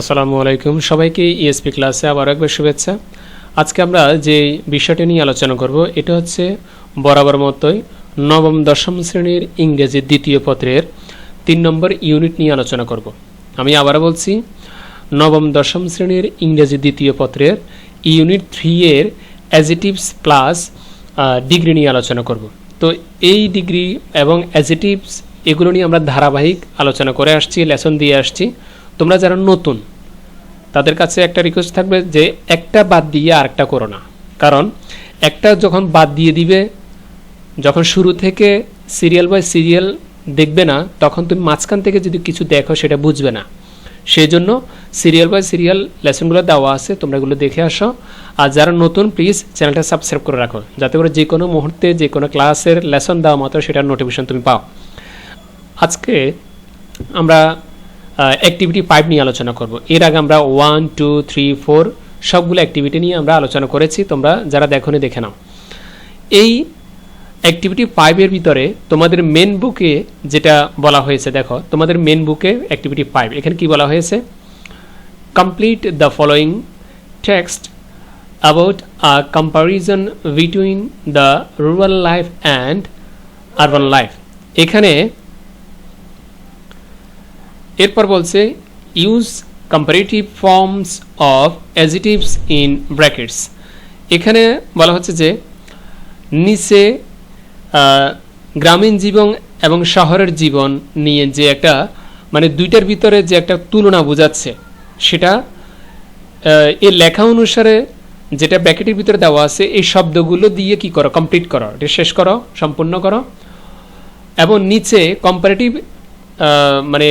আসসালামু আলাইকুম। সবাইকে ইএসপি ক্লাসে আবার একবার শুভেচ্ছা। আজকে আমরা যে বিষয়টি নিয়ে আলোচনা করব, এটা হচ্ছে বরাবর মতোই নবম, দশম শ্রেণির ইংরেজি দ্বিতীয় পত্রের তিন নম্বর ইউনিট নিয়ে আলোচনা করব। আমি আবারও বলছি, নবম, দশম শ্রেণির ইংরেজি দ্বিতীয় পত্রের ইউনিট থ্রি এর অ্যাজিটিভস প্লাস ডিগ্রি নিয়ে আলোচনা করব। তো এই ডিগ্রি এবং অ্যাজিটিভস এগুলো নিয়ে আমরা ধারাবাহিক আলোচনা করে আসছি লেসন দিয়ে আসছি। তোমরা যারা নতুন, তাদের কাছে একটা রিকোয়েস্ট থাকবে যে একটা বাদ দিয়ে আরেকটা করো না। কারণ একটা যখন বাদ দিয়ে দিবে, যখন শুরু থেকে সিরিয়াল বাই সিরিয়াল দেখবে না, তখন তুমি মাঝখান থেকে যদি কিছু দেখো সেটা বুঝবে না। সেই জন্য সিরিয়াল বাই সিরিয়াল লেসনগুলো দেওয়া আছে, তোমরা এগুলো দেখে আসো। আর যারা নতুন প্লিজ চ্যানেলটা সাবস্ক্রাইব করে রাখো। যাতে করে যে কোনো মুহূর্তে, যে কোনো ক্লাসের লেসন দেওয়া মাত্র সেটার নোটিফিকেশন তুমি পাও। আজকে আমরা অ্যাক্টিভিটি ফাইভ নিয়ে আলোচনা করব। এর আগে আমরা ওয়ান টু থ্রি ফোর সবগুলো অ্যাক্টিভিটি নিয়ে আমরা আলোচনা করেছি। তোমরা যারা দেখো দেখে নাও। এই অ্যাক্টিভিটি ফাইভের ভিতরে তোমাদের মেন বুকে যেটা বলা হয়েছে, দেখো, তোমাদের মেন বুকে অ্যাক্টিভিটি ফাইভ এখানে কি বলা হয়েছে? Complete the following text about a comparison between the rural life and urban life এখানে এরপর বলছে use comparative forms of adjectives in brackets এখানে বলা হচ্ছে যে, নিচে গ্রামীণ জীবন এবং শহরের জীবন নিয়ে যে একটা মানে দুইটার ভিতরে যে একটা তুলনা বোঝাচ্ছে, সেটা এর লেখা অনুসারে যেটা ব্র্যাকেটের ভিতরে দেওয়া আছে, এই শব্দগুলো দিয়ে কি করো কমপ্লিট করো, এটা শেষ করো, সম্পূর্ণ করো। এবং নিচে কম্পারেটিভ মানে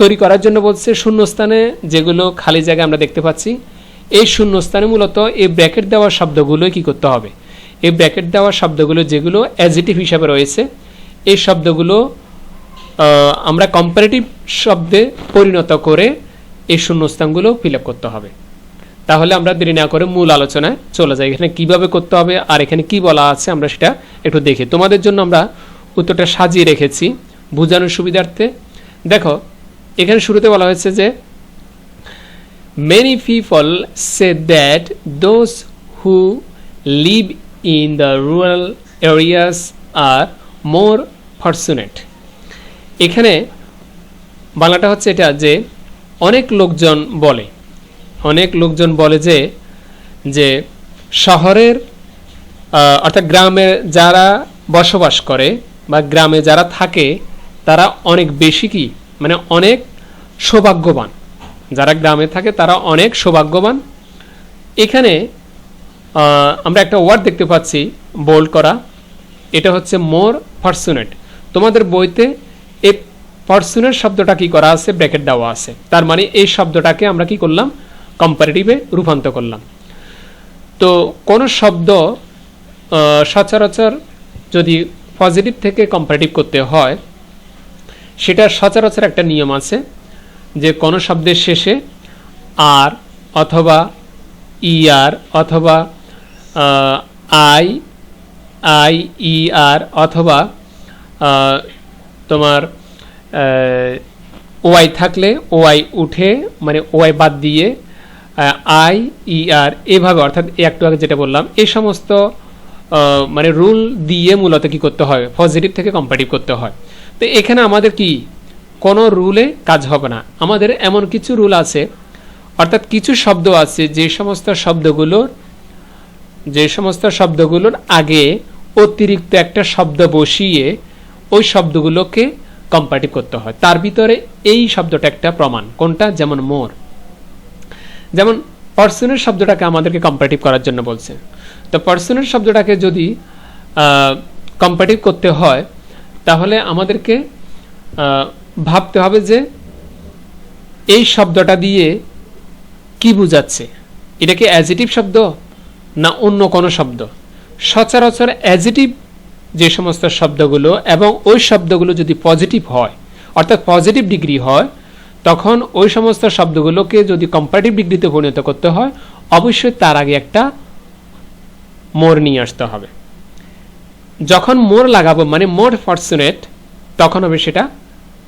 তৈরি করার জন্য বলছে শূন্যস্থানে যেগুলো খালি জায়গা আমরা দেখতে পাচ্ছি, এই শূন্যস্থানে মূলত এই ব্র্যাকেট দেওয়া শব্দগুলোই কি করতে হবে? এই ব্র্যাকেট দেওয়া শব্দগুলো যেগুলো অ্যাজিটিভ হিসাবে রয়েছে, এই শব্দগুলো আমরা কম্পারেটিভ শব্দে পরিণত করে এই শূন্যস্থানগুলো ফিল করতে হবে। তাহলে আমরা দেরি না করে মূল আলোচনায় চলে যাই। এখানে কীভাবে করতে হবে আর এখানে কি বলা আছে আমরা সেটা একটু দেখি। তোমাদের জন্য আমরা উত্তরটা সাজিয়ে রেখেছি বোঝানোর সুবিধার্থে। দেখো এখানে শুরুতে বলা হয়েছে যে many people say that those who live in the rural areas are more fortunate এখানে বাংলাটা হচ্ছে এটা যে, অনেক লোকজন বলে, অনেক লোকজন বলে যে যে শহরের অর্থাৎ গ্রামে যারা বসবাস করে বা গ্রামে যারা থাকে, তারা অনেক বেশি কি? মানে অনেক সৌভাগ্যবান। যারা গ্রামে থাকে, তারা অনেক সৌভাগ্যবান। এখানে আমরা একটা ওয়ার্ড দেখতে পাচ্ছি, বোল্ড করা। এটা হচ্ছে মোর ফরচুনেট তোমাদের বইতে এই ফরচুনেট শব্দটা কি করা আছে, ব্র্যাকেট দেওয়া আছে। তার মানে এই শব্দটাকে আমরা কি করলাম? কম্পারেটিভে রূপান্তর করলাম। তো কোন শব্দ সচরাচর যদি পজিটিভ থেকে কম্পারেটিভ করতে হয় সেটা সচরাচর একটা নিয়ম আছে যে কোনো শব্দের শেষে আর অথবা ইআর অথবা আই আই ই আর অথবা তোমার ওয়াই থাকলে ওয়াই উঠে মানে ওয়াই বাদ দিয়ে আই ই আর এভাবে, অর্থাৎ একটু আগে যেটা বললাম, এই সমস্ত মানে রুল দিয়ে মূলত কি করতে হয়, পজিটিভ থেকে কম্পারেটিভ করতে হয়। তো এখানে আমাদের কি? কোনো রুলে কাজ হবে না। আমাদের এমন কিছু রুল আছে, অর্থাৎ কিছু শব্দ আছে, যে সমস্ত শব্দগুলোর, যে সমস্ত শব্দগুলোর আগে অতিরিক্ত একটা শব্দ বসিয়ে ওই শব্দগুলোকে কম্পারেটিভ করতে হয়। তার ভিতরে এই শব্দটা একটা প্রমাণ। কোনটা? যেমন মোর। যেমন পার্সনের শব্দটাকে আমাদেরকে কম্পারেটিভ করার জন্য বলছে। তো পার্সনের শব্দটাকে যদি কম্পারেটিভ করতে হয় তাহলে আমাদেরকে ভাবতে হবে যে এই শব্দটা দিয়ে কি বুঝাচ্ছে? এটা কি অ্যাজিটিভ শব্দ না অন্য কোনো শব্দ? সচরাচর অ্যাজিটিভ যে সমস্ত শব্দগুলো এবং ওই শব্দগুলো যদি পজিটিভ হয়, অর্থাৎ পজিটিভ ডিগ্রি হয়, তখন ওই সমস্ত শব্দগুলোকে যদি কম্পারেটিভ ডিগ্রিতে পরিণত করতে হয়, অবশ্যই তার আগে একটা মোর নিয়ে আসতে হবে। যখন মোর লাগাবো মানে মোর ফর্চুনেট তখন হবে সেটা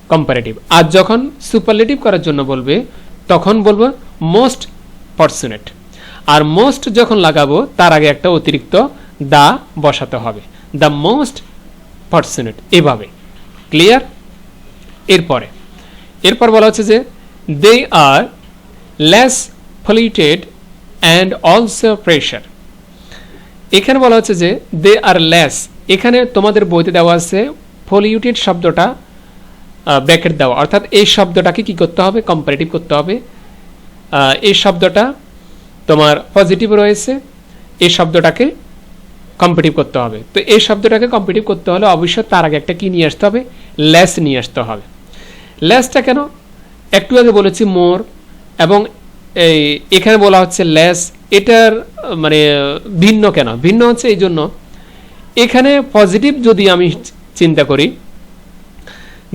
কম্পারেটিভ আর যখন সুপারলেটিভ করার জন্য বলবে, তখন বলব মোস্ট ফর্চুনেট আর মোস্ট যখন লাগাবো, তার আগে একটা অতিরিক্ত দা বসাতে হবে। দ্য মোস্ট ফর্চুনেট এভাবে। ক্লিয়ার এরপরে। এরপর বলা হচ্ছে যে they are less polluted and also fresher এখানে বলা হচ্ছে যে দে আর লেস এখানে তোমাদের বইতে দেওয়া আছে পলিউটেড শব্দটা ব্র্যাকেট দেওয়া। অর্থাৎ এই শব্দটাকে কি করতে হবে? কম্পারেটিভ করতে হবে। এই শব্দটা তোমার পজিটিভ রয়েছে। এই শব্দটাকে কম্পিটিভ করতে হবে। তো এই শব্দটাকে কম্পিটিভ করতে হলে অবশ্যই তার আগে একটা কি নিয়ে আসতে হবে? লেস নিয়ে আসতে হবে। লেসটা কেন? একটু আগে বলেছি মোর এবং এই, এখানে বলা হচ্ছে লেস এটার মানে ভিন্ন কেন? ভিন্ন হচ্ছে এই জন্য এখানে পজিটিভ যদি আমি চিন্তা করি,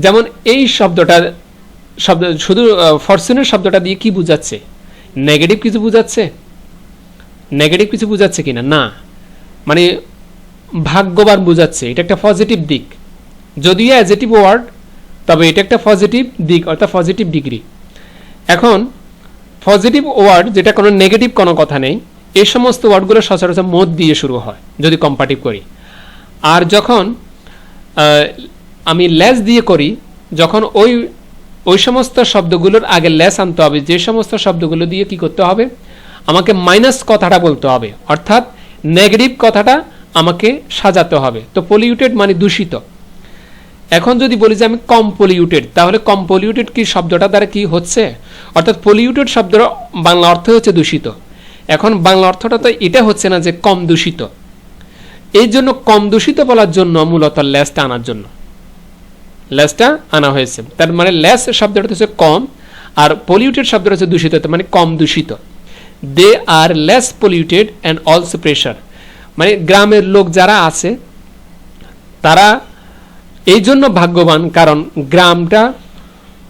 যেমন এই শব্দটা, শব্দ, শুধু ফরচুনের শব্দটা দিয়ে কি বোঝাচ্ছে? নেগেটিভ কিছু বোঝাচ্ছে? নেগেটিভ কিছু বোঝাচ্ছে কিনা? না। মানে ভাগ্যবান বোঝাচ্ছে। এটা একটা পজিটিভ দিক। যদিও অ্যাজেটিভ ওয়ার্ড তবে এটা একটা পজিটিভ দিক, অর্থাৎ পজিটিভ ডিগ্রি এখন পজিটিভ ওয়ার্ড যেটা কোনো নেগেটিভ কোনো কথা নেই, এই সমস্ত ওয়ার্ডগুলো সচরাচর মত দিয়ে শুরু হয়, যদি কম্পারেটিভ করি। আর যখন আমি লেস দিয়ে করি, যখন ওই ওই সমস্ত শব্দগুলোর আগে লেস আনতে হবে, যে সমস্ত শব্দগুলো দিয়ে কি করতে হবে? আমাকে মাইনাস কথাটা বলতে হবে, অর্থাৎ নেগেটিভ কথাটা আমাকে সাজাতে হবে। তো পলিউটেড মানে দূষিত। এখন যদি বলি যে আমি কম পলিউটেড তাহলে কম পলিউটেড কি শব্দটা দ্বারা কি হচ্ছে? অর্থাৎ পলিউটেড শব্দের বাংলা অর্থ হচ্ছে দূষিত। এখন বাংলা অর্থটা তো এটা হচ্ছে না যে কম দূষিত। এই জন্য কম দূষিত বলার জন্য মূলত লেসটা আনার জন্য। লেসটা আনা হয়েছে। তার মানে লেস শব্দটা হচ্ছে কম আর পলিউটেড শব্দটা হচ্ছে দূষিত মানে কম দূষিত। They are less polluted and also fresher মানে গ্রামের লোক যারা আছে, তারা এই জন্য ভাগ্যবান কারণ গ্রামটা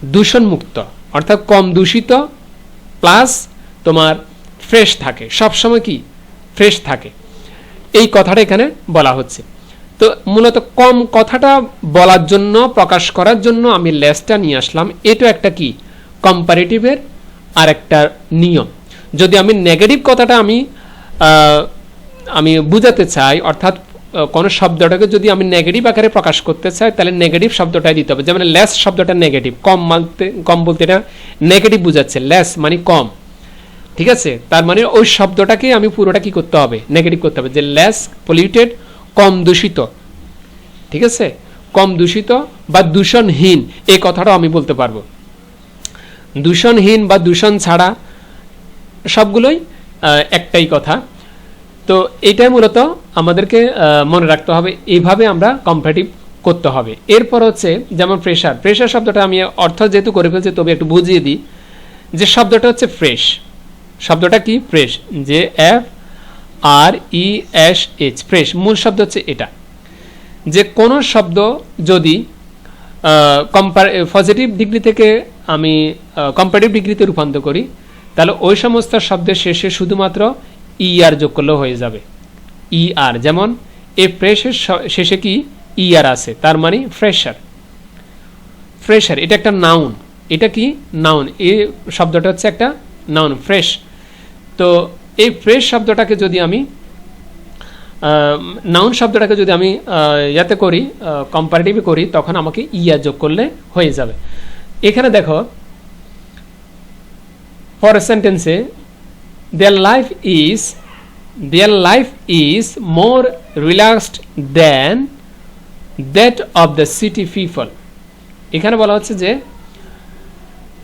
দূষণমুক্ত, অর্থাৎ কম দূষিত প্লাস তোমার ফ্রেশ থাকে। সব সময় কি? ফ্রেশ থাকে। এই কথাটা এখানে বলা হচ্ছে। তো মূলত কম কথাটা বলার জন্য, প্রকাশ করার জন্য আমি লেসটা নিয়ে আসলাম। এটা একটা কি? কম্পারেটিভের আর একটা নিয়ম। যদি আমি নেগেটিভ কথাটা আমি আমি বুঝাতে চাই, অর্থাৎ কোনো শব্দটাকে যদি আমি নেগেটিভ আকারে প্রকাশ করতে চাই, তাহলে নেগেটিভ শব্দটাই দিতে হবে। যেমন লেস শব্দটা নেগেটিভ কম মানতে, কম বলতে এটা নেগেটিভ বুঝাচ্ছে। লেস মানে কম। ঠিক আছে? তার মানে ওই শব্দটাকে আমি পুরোটা কি করতে হবে? নেগেটিভ করতে হবে। যে লেস পলিউটেড কম দূষিত। ঠিক আছে? কম দূষিত বা দূষণহীন, এই কথাটাও আমি বলতে পারব। দূষণহীন বা দূষণ ছাড়া সবগুলোই একটাই কথা। তো এটাই মূলত আমাদেরকে মনে রাখতে হবে। এইভাবে আমরা কম্পারেটিভ করতে হবে। এরপর হচ্ছে যেমন প্রেশার প্রেশার শব্দটা আমি অর্থ যেহেতু করে ফেলছি, তবে একটু বুঝিয়ে দিই। যে শব্দটা হচ্ছে ফ্রেশ শব্দটা কি? ফ্রেশ। যে F R E S H. Fresh. মূল শব্দ হচ্ছে এটা। যে কোনো শব্দ যদি কম্পার পজিটিভ ডিগ্রি থেকে আমি কম্পারেটিভ ডিগ্রিতে রূপান্তর করি, তাহলে ওই সমস্ত শব্দের শেষে শুধুমাত্র ই আর যোগ করলেও হয়ে যাবে। ই আর যেমন এ ফ্রেশের শেষে কি? ই আর আছে। তার মানে ফ্রেশার ফ্রেশার এটা একটা নাউন এটা কি? নাউন এ শব্দটা হচ্ছে একটা নাউন ফ্রেশ তো এই ফ্রেশ শব্দটাকে যদি আমি নাউন শব্দটাকে যদি আমি ইয়াতে করি কম্পারেটিভ করি, তখন আমাকে ইয়া যোগ করলে হয়ে যাবে। এখানে দেখো ফর সেন্টেন্সে their life is their life is more relaxed than that of the city people এখানে বলা হচ্ছে যে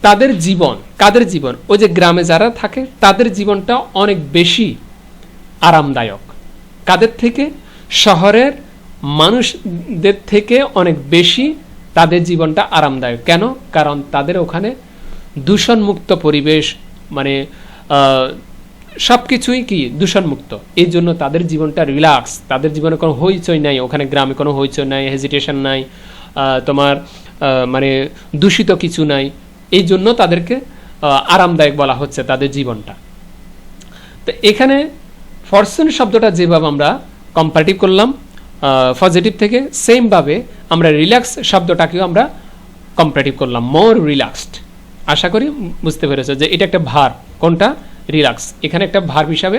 তাদের জীবন, কাদের জীবন? ওই যে গ্রামে যারা থাকে, তাদের জীবনটা অনেক বেশি আরামদায়ক। কাদের থেকে? শহরের মানুষদের থেকে অনেক বেশি তাদের জীবনটা আরামদায়ক। কেন? কারণ তাদের ওখানে দূষণমুক্ত পরিবেশ মানে সব কিছুই কি? দূষণমুক্ত। এই জন্য তাদের জীবনটা রিল্যাক্স। তাদের জীবনে কোনো হইচই নাই। ওখানে গ্রামে কোনো হইচই নাই হেজিটেশন নাই তোমার মানে দূষিত কিছু নাই। এই জন্য তাদেরকে আরামদায়ক বলা হচ্ছে তাদের জীবনটা। তো এখানে ফরচুন শব্দটা যেভাবে আমরা কম্পারেটিভ করলাম পজিটিভ থেকে সেমভাবে আমরা রিল্যাক্স শব্দটাকেও আমরা কম্পারেটিভ করলাম মোর রিল্যাক্সড আশা করি বুঝতে পেরেছ যে এটা একটা ভার। কোনটা? রিল্যাক্স এখানে একটা ভার হিসাবে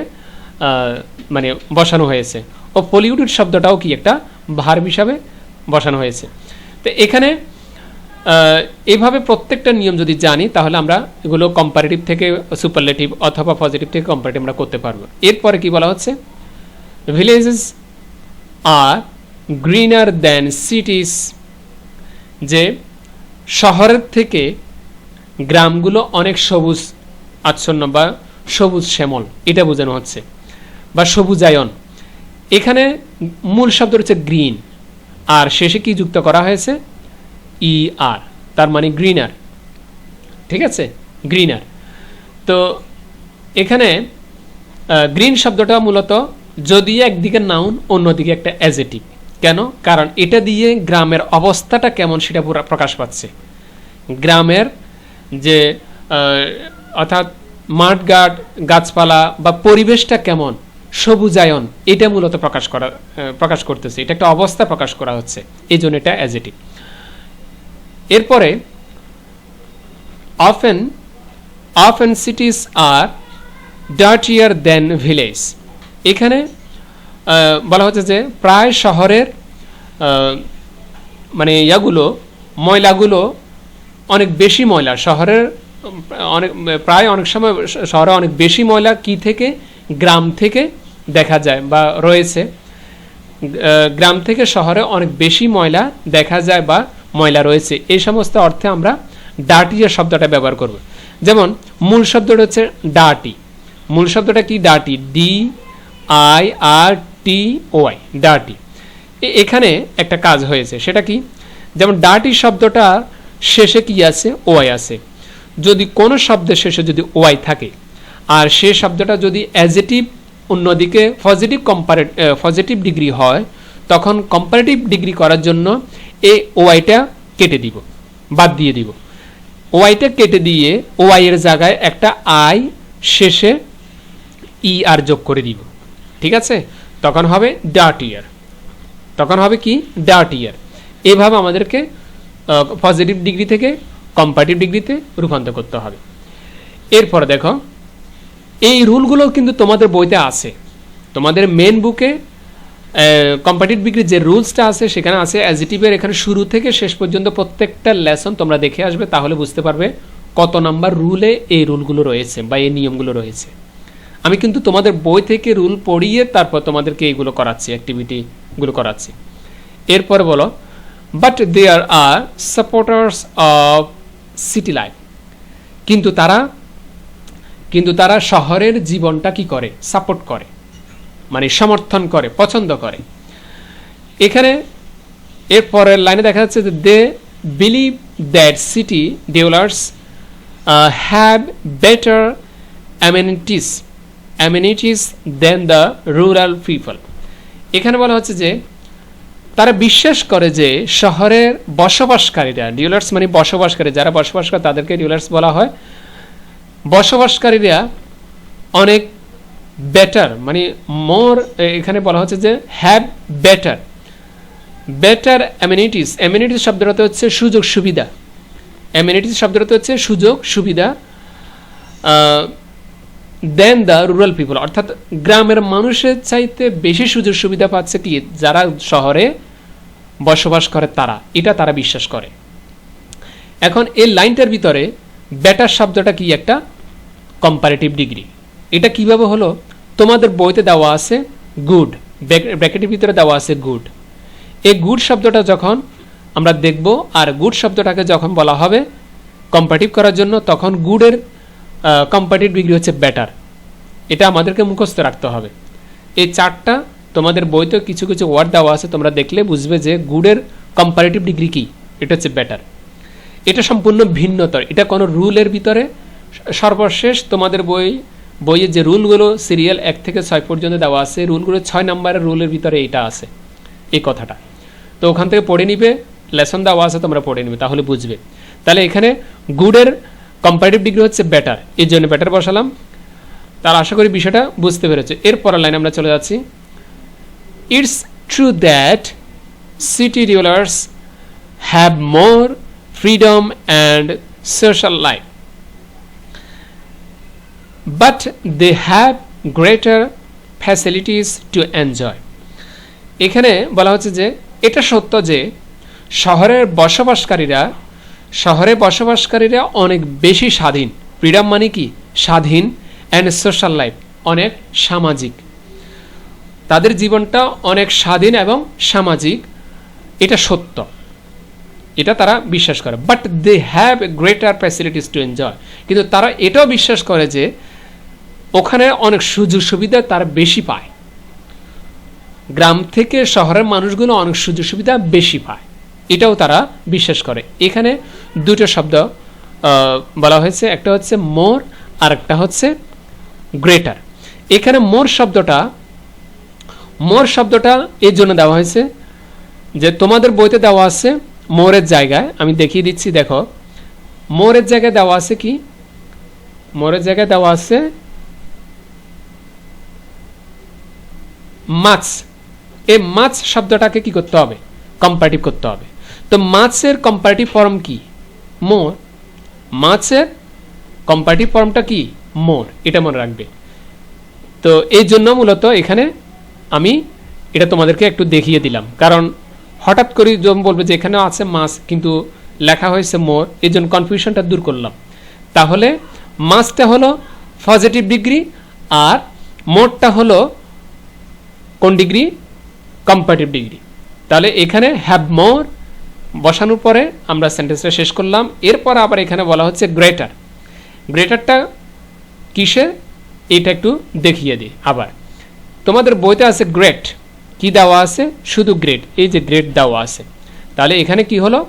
মানে বসানো হয়েছে। ও পলিউটেড শব্দটাও কি একটা ভার হিসাবে বসানো হয়েছে। তো এখানে আহ, এইভাবে প্রত্যেকটা নিয়ম যদি জানি তাহলে আমরা এগুলো কম্পারেটিভ থেকে সুপারলেটিভ অথবা পজিটিভ থেকে কম্পারেটিভ আমরা করতে পারব। এরপরে কি বলা হচ্ছে? Villages are greener than cities যে শহরের থেকে গ্রামগুলো অনেক সবুজ আচ্ছন্ন বা সবুজ শ্যামল এটা বোঝানো হচ্ছে। বা সবুজায়ন। এখানে মূল শব্দ হচ্ছে গ্রিন আর শেষে কি যুক্ত করা হয়েছে? ই আর তার মানে গ্রিনার ঠিক আছে? গ্রিনার তো এখানে গ্রিন শব্দটা মূলত যদি একদিকে নাউন অন্যদিকে একটা অ্যাজেটিভ কেন? কারণ এটা দিয়ে গ্রামের অবস্থাটা কেমন সেটা পুরা প্রকাশ পাচ্ছে। গ্রামের যে অর্থাৎ মাঠঘাট, গাছপালা বা পরিবেশটা কেমন, সবুজায়ন, এটা মূলত প্রকাশ করা প্রকাশ করতেছে। এটা একটা অবস্থা প্রকাশ করা হচ্ছে। এই জন্য এটা অ্যাজেটিভ এরপরে often often cities are dirtier than village এখানে বলা হচ্ছে যে প্রায় শহরের মানে ইয়াগুলো, ময়লাগুলো অনেক বেশি ময়লা। শহরের, অনেক, প্রায় অনেক সময় শহরে অনেক বেশি ময়লা কি থেকে? গ্রাম থেকে দেখা যায় বা রয়েছে। গ্রাম থেকে শহরে অনেক বেশি ময়লা দেখা যায় বা ময়লা রয়েছে। এই সমস্ত অর্থে আমরা ডার্টিয়া শব্দটা ব্যবহার করব। যেমন, মূল শব্দটা হচ্ছে ডার্টি মূল শব্দটা কি dirty D I R T Y dirty এখানে একটা কাজ হয়েছে, সেটা কি? যেমন ডার্টি শব্দটা শেষে কি আছে? ওয়াই আছে। যদি কোনো শব্দের শেষে যদি ওয়াই থাকে, আর সে শব্দটা যদি অ্যাজেটিভ অন্যদিকে পজিটিভ কম্পারে পজিটিভ ডিগ্রি হয়, তখন কম্পারেটিভ ডিগ্রি করার জন্য এই ওয়াইটা কেটে দিব, বাদ দিয়ে দিব। ওয়াইটা কেটে দিয়ে ওয়াই এর জায়গায় একটা আই শেষে ই আর যোগ করে দিব। ঠিক আছে? তখন হবে ডার্ট ইয়ার। তখন হবে কি? ডার্ট ইয়ার। এভাবে আমাদেরকে পজিটিভ ডিগ্রি থেকে কম্পারেটিভ ডিগ্রিতে রূপান্তর করতে হবে। এরপরে দেখো, এই রুলগুলো কিন্তু তোমাদের বইতে আছে। তোমাদের মেন বুকে কম্পারেটিভ ডিগ্রির যে রুলসটা আছে, সেখানে আছে অ্যাজিটিভের এখানে শুরু থেকে শেষ পর্যন্ত প্রত্যেকটা লেসন তোমরা দেখে আসবে, তাহলে বুঝতে পারবে কত নাম্বার রুলে এই রুলগুলো রয়েছে বা এই নিয়মগুলো রয়েছে। আমি কিন্তু তোমাদের বই থেকে রুল পড়িয়ে তারপর তোমাদেরকে এইগুলো করাচ্ছি অ্যাক্টিভিটিগুলো করাচ্ছি। এরপরে বলো but there are supporters of city life কিন্তু তারা কিন্তু তারা শহরের জীবনটা কি করে? সাপোর্ট করে। মানে সমর্থন করে, পছন্দ করে। এখানে এর পরের লাইনে দেখা যাচ্ছে যে they believe that city dwellers have better amenities amenities than the rural people এখানে বলা হচ্ছে যে, তারা বিশ্বাস করে যে শহরের বসবাসকারীরা ডিউলার্স মানে বসবাসকারী, যারা বসবাস করে তাদেরকে ডিউলার্স বলা হয়, বসবাসকারীরা অনেক বেটার মানে মোর এখানে বলা হচ্ছে যে have better better amenities amenities শব্দটা হচ্ছে সুযোগ সুবিধা। অ্যামিনিটিস শব্দটা হচ্ছে সুযোগ সুবিধা দেন দ্য রুরাল পিপল অর্থাৎ গ্রামের মানুষের চাইতে বেশি সুযোগ সুবিধা পাচ্ছে কি? যারা শহরে বসবাস করে তারা, এটা তারা বিশ্বাস করে। এখন এই লাইনটার ভিতরে বেটার শব্দটা কি? একটা কম্পারেটিভ ডিগ্রি এটা কীভাবে হলো? তোমাদের বইতে দেওয়া আছে গুড ব্র্যাকেটের ভিতরে দেওয়া আছে গুড এই গুড শব্দটা যখন আমরা দেখব, আর গুড শব্দটাকে যখন বলা হবে কম্পারেটিভ করার জন্য, তখন গুডের কম্পারেটিভ ডিগ্রি হচ্ছে বেটার এটা আমাদেরকে মুখস্থ রাখতে হবে। এই চারটা তোমাদের বইতে কিছু কিছু ওয়ার্ড দেওয়া আছে, তোমরা দেখলে বুঝবে যে গুডের কম্পারেটিভ ডিগ্রি কি? এটা হচ্ছে বেটার এটা সম্পূর্ণ ভিন্নতর। এটা কোনো রুলের ভিতরে। সর্বশেষ তোমাদের বই বইয়ের যে রুলগুলো সিরিয়াল এক থেকে ছয় পর্যন্ত দেওয়া আছে, রুলগুলো ছয় নম্বরের রুলের ভিতরে এইটা আছে, এই কথাটা। তো ওখান থেকে পড়ে নিবে, লেসন দেওয়া আছে, তোমরা পড়ে নিবে, তাহলে বুঝবে। তাহলে এখানে গুডের কম্পারেটিভ ডিগ্রি হচ্ছে বেটার এর জন্য বেটার বসালাম। তার আশা করি বিষয়টা বুঝতে পেরেছে। এর পরের লাইনে আমরা চলে যাচ্ছি। It's true that city dwellers have more freedom and social life but they have greater facilities to enjoy এখানে বলা হচ্ছে যে, এটা সত্য যে, শহরের বসবাসকারীরা, শহরে বসবাসকারীরা অনেক বেশি স্বাধীন। ফ্রিডম মানে কি? স্বাধীন অ্যান্ড সোশ্যাল লাইফ অনেক সামাজিক। তাদের জীবনটা অনেক স্বাধীন এবং সামাজিক। এটা সত্য। এটা তারা বিশ্বাস করে। But they have greater facilities to enjoy কিন্তু তারা এটাও বিশ্বাস করে যে ওখানে অনেক সুযোগ সুবিধা তারা বেশি পায়। গ্রাম থেকে শহরের মানুষগুলো অনেক সুযোগ সুবিধা বেশি পায়। এটাও তারা বিশ্বাস করে। এখানে দুটো শব্দ বলা হয়েছে। একটা হচ্ছে মোর আর একটা হচ্ছে গ্রেটার। এখানে মোর শব্দটা মোর শব্দটা এর জন্য দেওয়া হয়েছে যে তোমাদের বইতে দেওয়া আছে মোরের জায়গায়। আমি দেখিয়ে দিচ্ছি, দেখো। মোরের জায়গায় দেওয়া আছে কি? মোরের জায়গায় দেওয়া আছে মাছ এ মাছ শব্দটাকে কি করতে হবে? কম্পারেটিভ করতে হবে। তো মাছের কম্পারেটিভ ফর্ম কি? মোর। মাছের কম্পারেটিভ ফর্মটা কি? মোর। এটা মনে রাখবে। তো এই জন্য মূলত এখানে আমি এটা তোমাদেরকে একটু দেখিয়ে দিলাম। কারণ হঠাৎ করে যখন বলবে যে এখানে আছে মাছ কিন্তু লেখা হয়েছে মোর, এই জন্য কনফিউশনটা দূর করলাম। তাহলে মাছটা হলো পজিটিভ ডিগ্রি আর মোরটা হলো কোন ডিগ্রি? Comparative degree. তাহলে এখানে হ্যাভ মোর বসানোর পরে আমরা সেন্টেন্সটা শেষ করলাম। এরপর আবার এখানে বলা হচ্ছে গ্রেটার গ্রেটারটা কিসে এটা একটু দেখিয়ে দিই আবার। তোমাদের বইতে আছে গ্রেট কি দেওয়া আছে? শুধু গ্রেট এই যে গ্রেট দেওয়া আছে। তাহলে এখানে কি হলো?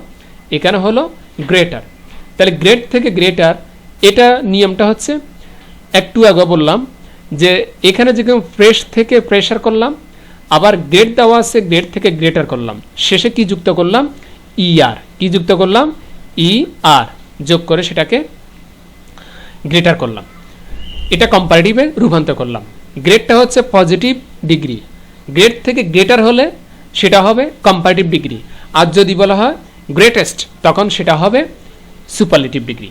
এখানে হলো গ্রেটার তাহলে গ্রেট থেকে গ্রেটার এটা নিয়মটা হচ্ছে, একটু আগে বললাম যে এখানে যেরকম ফ্রেশ থেকে প্রেশার করলাম, আবার গ্রেড দেওয়া আছে গ্রেড থেকে গ্রেটার করলাম। শেষে কি যুক্ত করলাম? ই আর কি যুক্ত করলাম? ই আর যোগ করে সেটাকে গ্রেটার করলাম। এটা কম্পারেটিভে রূপান্তর করলাম। গ্রেডটা হচ্ছে পজিটিভ ডিগ্রি গ্রেড থেকে গ্রেটার হলে সেটা হবে কম্পারেটিভ ডিগ্রি আর যদি বলা হয় গ্রেটেস্ট তখন সেটা হবে সুপারলেটিভ ডিগ্রি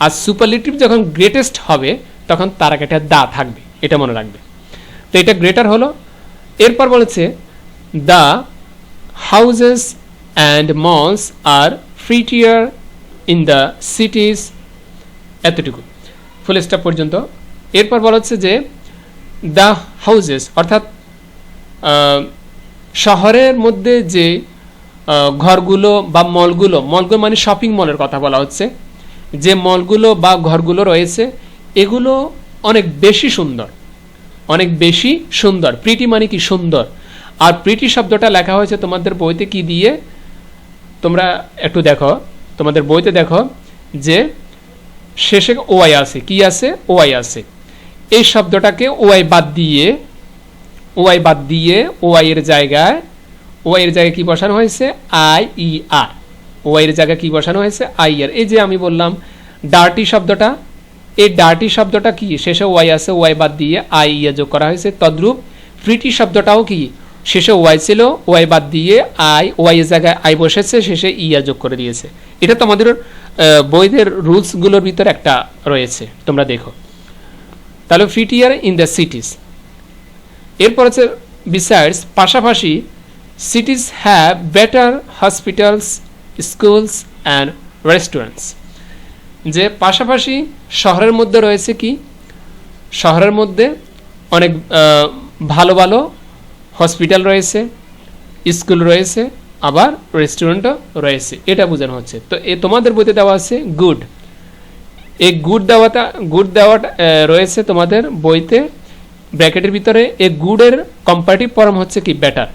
আর সুপারলেটিভ যখন গ্রেটেস্ট হবে, তখন তার একটা দা থাকবে। এটা মনে রাখবে। তো এটা গ্রেটার হলো। এরপর বলেছে the houses and malls are prettier in the cities এতটুকু। ফুল স্টপ পর্যন্ত। এরপর বলা হচ্ছে যে দ্য হাউজেস অর্থাৎ শহরের মধ্যে যে ঘরগুলো বা মলগুলো মলগুলো মানে শপিং মলের কথা বলা হচ্ছে, যে মলগুলো বা ঘরগুলো রয়েছে, এগুলো অনেক বেশি সুন্দর। অনেক বেশি সুন্দর। প্রিটি মানে কি সুন্দর? আর প্রিটি শব্দটা লেখা হয়েছে তোমাদের বইতে কি দিয়ে? তোমরা একটু দেখো। তোমাদের বইতে দেখো যে শেষে ওয়াই আছে। কি আছে? ওয়াই আছে। এই শব্দটাকে ওয়াই বাদ দিয়ে, ওয়াই বাদ দিয়ে ওয়াই এর জায়গায়, ওয়াই এর জায়গায় কি বসানো হয়েছে? আই, ই আর ওয়াই এর জায়গায় কি বসানো হয়েছে? আই আর এই যে আমি বললাম, ডার্টি শব্দটা এই ডার্টি শব্দটা কি? শেষে ওয়াই আছে, ওয়াই বাদ দিয়ে আই ইয়ে যোগ করা হয়েছে। তদ্রূপ ফ্রিটি শব্দটাও কি? শেষে ওয়াই ছিল, ওয়াই বাদ দিয়ে আই, ওয়াই জায়গায় আই বসেছে, শেষে ইয়া যোগ করে দিয়েছে। এটা তোমাদের বইদের রুলসগুলোর ভিতরে একটা রয়েছে, তোমরা দেখো। তাহলে ফ্রিটিয়ার ইন দ্য সিটিস এরপর হচ্ছে বিসাইডস পাশাপাশি cities have better hospitals schools and restaurants যে পাশাপাশি শহরের মধ্যে রয়েছে কি? শহরের মধ্যে অনেক ভালো ভালো হসপিটাল রয়েছে, স্কুল রয়েছে, আবার রেস্টুরেন্টও রয়েছে। এটা বোঝানো হচ্ছে। তো এ তোমাদের বইতে দেওয়া আছে গুড। এই গুড দেওয়াটা গুড দেওয়াটা রয়েছে তোমাদের বইতে ব্র্যাকেটের ভিতরে, এই গুডের কম্পারেটিভ ফর্ম হচ্ছে কি? বেটার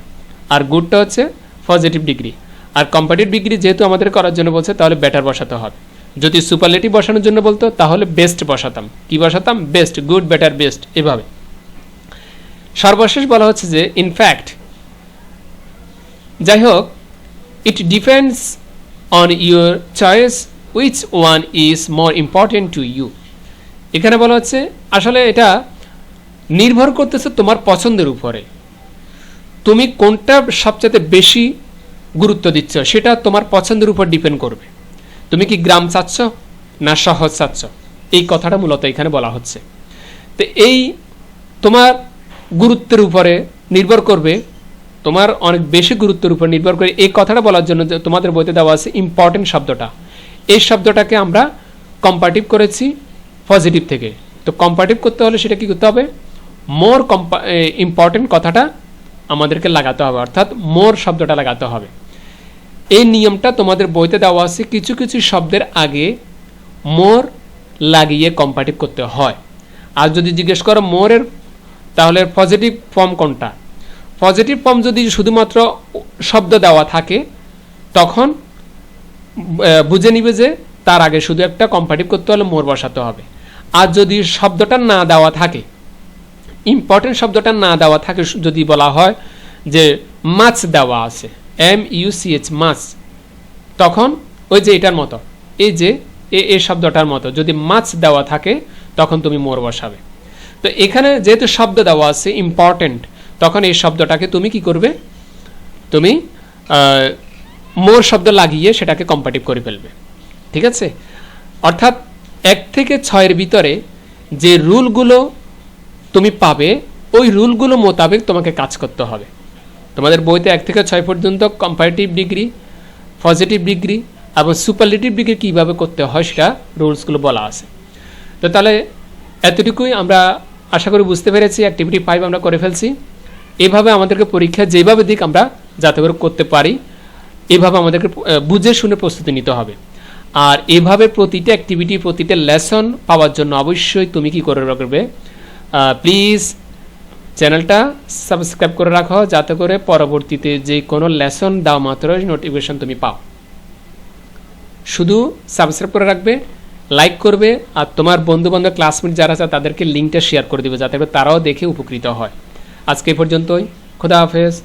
আর গুডটা হচ্ছে পজিটিভ ডিগ্রি আর কম্পারেটিভ ডিগ্রি যেহেতু আমাদের করার জন্য বলছে, তাহলে বেটার বসাতে হবে। যদি সুপারলেটিভ বসানোর জন্য বলতো, তাহলে বেস্ট বসাতাম। কি বসাতাম? বেস্ট গুড বেটার বেস্ট এভাবে। সর্বশেষ বলা হচ্ছে যে ইনফ্যাক্ট যাই হোক it depends on your choice which one is more important to you এখানে বলা হচ্ছে, আসলে এটা নির্ভর করতেছে তোমার পছন্দের উপরে। তুমি কোনটা সবচেয়ে বেশি গুরুত্ব দিচ্ছ, সেটা তোমার পছন্দের উপর ডিপেন্ড করবে। তুমি কি গ্রাম চাচ্ছ না শহর চাচ্ছ? এই কথাটা মূলত এখানে বলা হচ্ছে। তো এই তোমার গুরুত্বের উপরে নির্ভর করবে, তোমার অনেক বেশি গুরুত্বের উপর নির্ভর করে এই কথাটা বলার জন্য তোমাদের বইতে দেওয়া আছে ইম্পর্টেন্ট শব্দটা। এই শব্দটাকে আমরা কম্পারেটিভ করেছি পজিটিভ থেকে। তো কম্পারেটিভ করতে হলে সেটা কি করতে হবে? মোর কম্পা ইম্পর্টেন্ট কথাটা আমাদেরকে লাগাতে হবে, অর্থাৎ মোর শব্দটা লাগাতে হবে। এই নিয়মটা তোমাদের বইতে দেওয়া আছে, কিছু কিছু শব্দের আগে মোর লাগিয়ে কম্পারেটিভ করতে হয়। আর যদি জিজ্ঞেস করো মোরের, তাহলে পজিটিভ ফর্ম কোনটা? পজিটিভ ফর্ম যদি শুধুমাত্র শব্দ দেওয়া থাকে, তখন বুঝে নিবে যে তার আগে শুধু একটা কম্পারেটিভ করতে হলে মোর বসাতে হবে। আর যদি শব্দটা না দেওয়া থাকে ইম্পর্টেন্ট শব্দটা না দেওয়া থাকে, যদি বলা হয় যে মাছ দেওয়া আছে M U C H much তখন ওই যে এটার মতো। এই যে, এ এ শব্দটার মতো। যদি মাছ দেওয়া থাকে, তখন তুমি মোর বসাবে। তো এখানে যেহেতু শব্দ দেওয়া আছে ইম্পর্টেন্ট তখন এই শব্দটাকে তুমি কি করবে? তুমি মোর শব্দ লাগিয়ে সেটাকে কম্পারেটিভ করে ফেলবে। ঠিক আছে? অর্থাৎ এক থেকে ছয়ের ভিতরে যে রুলগুলো তুমি পাবে, ওই রুলগুলো মোতাবেক তোমাকে কাজ করতে হবে। তোমাদের বইতে এক থেকে ছয় পর্যন্ত কম্পারেটিভ ডিগ্রি পজিটিভ ডিগ্রি এবং সুপারলেটিভ ডিগ্রি কীভাবে করতে হয় সেটা রুলসগুলো বলা আছে। তো তাহলে এতটুকুই আমরা আশা করি বুঝতে পেরেছি অ্যাক্টিভিটি ফাইভ আমরা করে ফেলছি। এভাবে আমাদেরকে পরীক্ষা যেভাবে দিক আমরা যাতে করে করতে পারি, এভাবে আমাদেরকে বুঝে শুনে প্রস্তুতি নিতে হবে। আর এভাবে প্রতিটা অ্যাক্টিভিটি প্রতিটা লেসন পাওয়ার জন্য অবশ্যই তুমি কি করে রাখবে প্লিজ চ্যানেলটা সাবস্ক্রাইব করে রাখো, যাতে করে পরবর্তীতে যে কোনো লেসন দাও মাত্রই নোটিফিকেশন তুমি পাও। শুধু সাবস্ক্রাইব করে রাখবে লাইক করবে, আর তোমার বন্ধু বান্ধব ক্লাসমেট যারা আছে, তাদেরকে লিঙ্কটা শেয়ার করে দিবে, যাতে করে তারাও দেখে উপকৃত হয়। আজকে পর্যন্তই। খোদা হাফেজ।